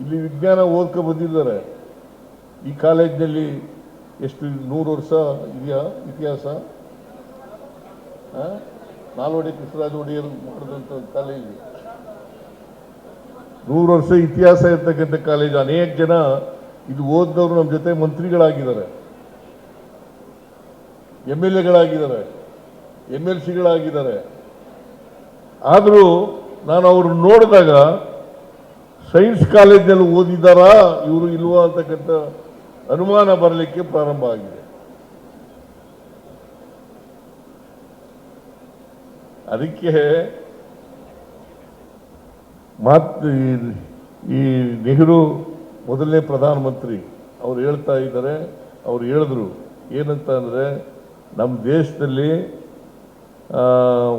ಇಲ್ಲಿ ವಿಜ್ಞಾನ ಓದ್ಕೊ ಬಂದಿದ್ದಾರೆ. ಈ ಕಾಲೇಜ್ನಲ್ಲಿ ಎಷ್ಟು ನೂರು ವರ್ಷ ಇದೆಯಾ ಇತಿಹಾಸ? ನಾಲ್ವಡಿ ಕೃಷ್ಣರಾಜ ಒಡೆಯರು ಮಾಡಿದಂಥ ಕಾಲೇಜು. ನೂರು ವರ್ಷ ಇತಿಹಾಸ ಇರ್ತಕ್ಕಂಥ ಕಾಲೇಜ್. ಅನೇಕ ಜನ ಇದು ಓದಿದವರು ನಮ್ಮ ಜೊತೆ ಮಂತ್ರಿಗಳಾಗಿದ್ದಾರೆ. ಎಂ ಎಲ್ ಎಗಳಾಗಿದ್ದಾರೆ. ಎಂ ಎಲ್ ಸಿಗಳಾಗಿದ್ದಾರೆ. ಆದರೂ ನಾನು ಅವ್ರನ್ನ ನೋಡಿದಾಗ ಸೈನ್ಸ್ ಕಾಲೇಜಿನಲ್ಲಿ ಓದಿದಾರಾ ಇವರು ಇಲ್ವಾ ಅಂತಕ್ಕಂಥ ಅನುಮಾನ ಬರಲಿಕ್ಕೆ ಪ್ರಾರಂಭ ಆಗಿದೆ. ಅದಕ್ಕೆ ಮಾತು ಈ- ನೆಹರು ಮೊದಲನೇ ಪ್ರಧಾನಮಂತ್ರಿ ಅವ್ರು ಹೇಳ್ತಾ ಇದ್ದಾರೆ, ಅವ್ರು ಹೇಳಿದ್ರು ಏನಂತ ಅಂದರೆ ನಮ್ಮ ದೇಶದಲ್ಲಿ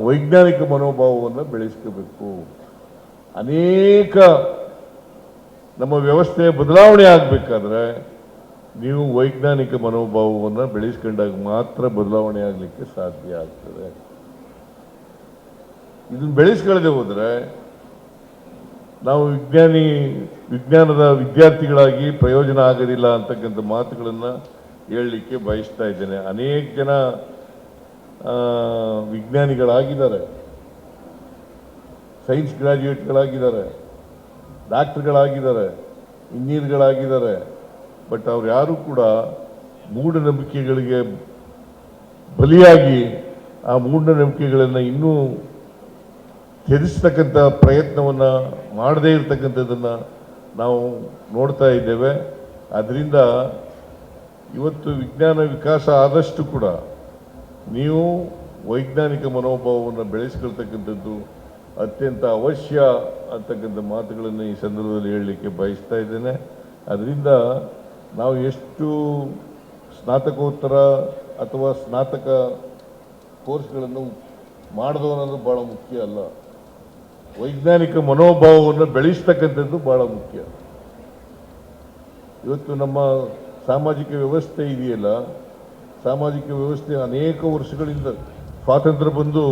ವೈಜ್ಞಾನಿಕ ಮನೋಭಾವವನ್ನು ಬೆಳೆಸ್ಕೋಬೇಕು. ಅನೇಕ ನಮ್ಮ ವ್ಯವಸ್ಥೆ ಬದಲಾವಣೆ ಆಗಬೇಕಾದ್ರೆ ನೀವು ವೈಜ್ಞಾನಿಕ ಮನೋಭಾವವನ್ನು ಬೆಳೆಸ್ಕೊಂಡಾಗ ಮಾತ್ರ ಬದಲಾವಣೆ ಆಗಲಿಕ್ಕೆ ಸಾಧ್ಯ ಆಗ್ತದೆ. ಇದನ್ನು ಬೆಳೆಸ್ಕೊಳ್ಳದೆ ಹೋದರೆ ನಾವು ವಿಜ್ಞಾನಿ, ವಿಜ್ಞಾನದ ವಿದ್ಯಾರ್ಥಿಗಳಾಗಿ ಪ್ರಯೋಜನ ಆಗೋದಿಲ್ಲ ಅಂತಕ್ಕಂಥ ಮಾತುಗಳನ್ನು ಹೇಳಲಿಕ್ಕೆ ಬಯಸ್ತಾ ಇದ್ದೇನೆ. ಅನೇಕ ಜನ ವಿಜ್ಞಾನಿಗಳಾಗಿದ್ದಾರೆ. ಸೈನ್ಸ್ ಗ್ರಾಜ್ಯುಯೇಟ್ಗಳಾಗಿದ್ದಾರೆ ಡಾಕ್ಟರ್ಗಳಾಗಿದ್ದಾರೆ, ಇಂಜಿನಿಯರ್ಗಳಾಗಿದ್ದಾರೆ, ಬಟ್ ಅವ್ರು ಯಾರೂ ಕೂಡ ಮೂಢನಂಬಿಕೆಗಳಿಗೆ ಬಲಿಯಾಗಿ ಆ ಮೂಢನಂಬಿಕೆಗಳನ್ನು ಇನ್ನೂ ತ್ಯಜಿಸ್ತಕ್ಕಂಥ ಪ್ರಯತ್ನವನ್ನು ಮಾಡದೇ ಇರತಕ್ಕಂಥದ್ದನ್ನು ನಾವು ನೋಡ್ತಾ ಇದ್ದೇವೆ. ಅದರಿಂದ ಇವತ್ತು ವಿಜ್ಞಾನ ವಿಕಾಸ ಆದಷ್ಟು ಕೂಡ ನೀವು ವೈಜ್ಞಾನಿಕ ಮನೋಭಾವವನ್ನು ಬೆಳೆಸ್ಕೊಳ್ತಕ್ಕಂಥದ್ದು ಅತ್ಯಂತ ಅವಶ್ಯ ಅಂತಕ್ಕಂಥ ಮಾತುಗಳನ್ನು ಈ ಸಂದರ್ಭದಲ್ಲಿ ಹೇಳಲಿಕ್ಕೆ ಬಯಸ್ತಾ ಇದ್ದೇನೆ. ಅದರಿಂದ ನಾವು ಎಷ್ಟು ಸ್ನಾತಕೋತ್ತರ ಅಥವಾ ಸ್ನಾತಕ ಕೋರ್ಸ್ಗಳನ್ನು ಮಾಡಿದವು ಅನ್ನೋದು ಭಾಳ ಮುಖ್ಯ ಅಲ್ಲ. ವೈಜ್ಞಾನಿಕ ಮನೋಭಾವವನ್ನು ಬೆಳೆಸ್ತಕ್ಕಂಥದ್ದು ಭಾಳ ಮುಖ್ಯ. ಇವತ್ತು ನಮ್ಮ ಸಾಮಾಜಿಕ ವ್ಯವಸ್ಥೆ ಇದೆಯಲ್ಲ, ಸಾಮಾಜಿಕ ವ್ಯವಸ್ಥೆ ಅನೇಕ ವರ್ಷಗಳಿಂದ ಸ್ವಾತಂತ್ರ್ಯ ಬಂದು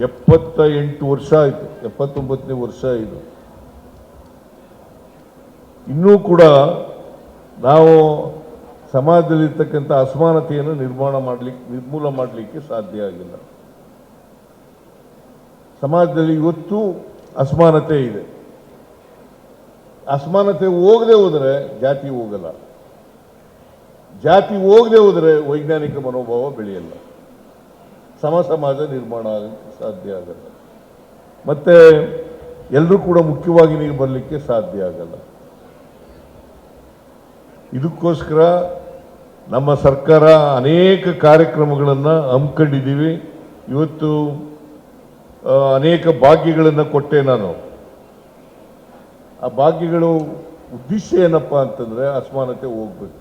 ಎಪ್ಪತ್ತ ಎಂಟು ವರ್ಷ ಆಯಿತು. ಎಪ್ಪತ್ತೊಂಬತ್ತನೇ ವರ್ಷ ಇದು. ಇನ್ನೂ ಕೂಡ ನಾವು ಸಮಾಜದಲ್ಲಿರ್ತಕ್ಕಂಥ ಅಸಮಾನತೆಯನ್ನು ನಿರ್ಮಾಣ ಮಾಡಲಿಕ್ಕೆ, ನಿರ್ಮೂಲ ಮಾಡಲಿಕ್ಕೆ ಸಾಧ್ಯ ಆಗಿಲ್ಲ. ಸಮಾಜದಲ್ಲಿ ಇವತ್ತು ಅಸಮಾನತೆ ಇದೆ. ಅಸಮಾನತೆ ಹೋಗದೆ ಹೋದರೆ ಜಾತಿ ಹೋಗಲ್ಲ. ಜಾತಿ ಹೋಗದೆ ಹೋದರೆ ವೈಜ್ಞಾನಿಕ ಮನೋಭಾವ ಬೆಳೆಯಲ್ಲ. ಸಮ ಸಮಾಜ ನಿರ್ಮಾಣ ಆಗಲಿಕ್ಕೆ ಸಾಧ್ಯ ಆಗಲ್ಲ. ಮತ್ತೆ ಎಲ್ಲರೂ ಕೂಡ ಮುಖ್ಯವಾಗಿ ನೀವು ಬರಲಿಕ್ಕೆ ಸಾಧ್ಯ ಆಗಲ್ಲ. ಇದಕ್ಕೋಸ್ಕರ ನಮ್ಮ ಸರ್ಕಾರ ಅನೇಕ ಕಾರ್ಯಕ್ರಮಗಳನ್ನು ಹಮ್ಮಿಕೊಂಡಿದ್ದೀವಿ. ಇವತ್ತು ಅನೇಕ ಭಾಗ್ಯಗಳನ್ನು ಕೊಟ್ಟೆ ನಾನು. ಆ ಭಾಗ್ಯಗಳು ಉದ್ದೇಶ ಏನಪ್ಪ ಅಂತಂದರೆ ಅಸಮಾನತೆ ಹೋಗ್ಬೇಕು.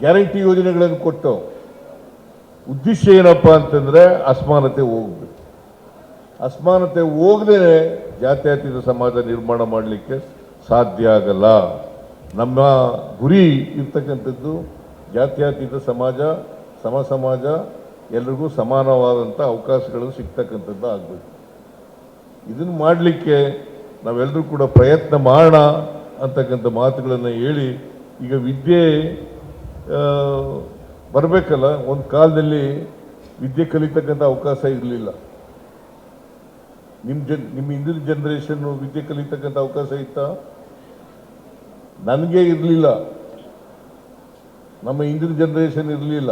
ಗ್ಯಾರಂಟಿ ಯೋಜನೆಗಳನ್ನು ಕೊಟ್ಟು ಉದ್ದೇಶ ಏನಪ್ಪ ಅಂತಂದ್ರೆ ಅಸಮಾನತೆ ಹೋಗ್ಬೇಕು. ಅಸಮಾನತೆ ಹೋಗದೆ ಜಾತ್ಯತೀತ ಸಮಾಜ ನಿರ್ಮಾಣ ಮಾಡಲಿಕ್ಕೆ ಸಾಧ್ಯ ಆಗಲ್ಲ. ನಮ್ಮ ಗುರಿ ಇರ್ತಕ್ಕಂಥದ್ದು ಜಾತ್ಯತೀತ ಸಮಾಜ, ಸಮ ಸಮಾಜ, ಎಲ್ರಿಗೂ ಸಮಾನವಾದಂಥ ಅವಕಾಶಗಳು ಸಿಗ್ತಕ್ಕಂಥದ್ದು ಆಗಬೇಕು. ಇದನ್ನು ಮಾಡಲಿಕ್ಕೆ ನಾವೆಲ್ಲರೂ ಕೂಡ ಪ್ರಯತ್ನ ಮಾಡೋಣ ಅಂತಕ್ಕಂಥ ಮಾತುಗಳನ್ನು ಹೇಳಿ ಈಗ ವಿದ್ಯೆ ಬರಬೇಕಲ್ಲ, ಒಂದು ಕಾಲದಲ್ಲಿ ವಿದ್ಯೆ ಕಲಿತಕ್ಕಂಥ ಅವಕಾಶ ಇರಲಿಲ್ಲ. ನಿಮ್ಮ ಜನ್, ನಿಮ್ಮ ಹಿಂದಿನ ಜನ್ರೇಷನ್ ವಿದ್ಯೆ ಕಲಿತಕ್ಕಂಥ ಅವಕಾಶ ಇತ್ತ? ನನಗೆ ಇರಲಿಲ್ಲ. ನಮ್ಮ ಹಿಂದಿನ ಜನ್ರೇಷನ್ ಇರಲಿಲ್ಲ.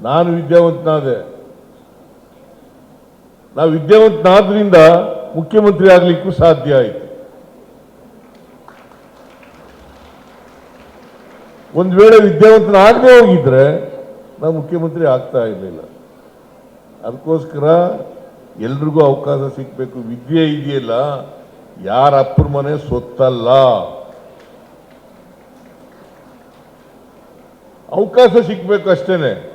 ನಾನು ವಿದ್ಯಾವಂತನಾದೆ. ನಾವು ವಿದ್ಯಾವಂತನಾದ್ರಿಂದ ಮುಖ್ಯಮಂತ್ರಿ ಆಗಲಿಕ್ಕೂ ಸಾಧ್ಯ ಆಯಿತು. ಒಂದು ವೇಳೆ ವಿದ್ಯಾವಂತನಾಗದೆ ಹೋಗಿದ್ರೆ ನಾವು ಮುಖ್ಯಮಂತ್ರಿ ಆಗ್ತಾ ಇರಲಿಲ್ಲ. ಅದಕ್ಕೋಸ್ಕರ ಎಲ್ರಿಗೂ ಅವಕಾಶ ಸಿಗಬೇಕು. ವಿದ್ಯೆ ಇದೆಯಲ್ಲ, ಯಾರ ಅಪ್ಪರ ಮನೆ ಸೊತ್ತಲ್ಲ. ಅವಕಾಶ ಸಿಗಬೇಕು ಅಷ್ಟೇನೆ.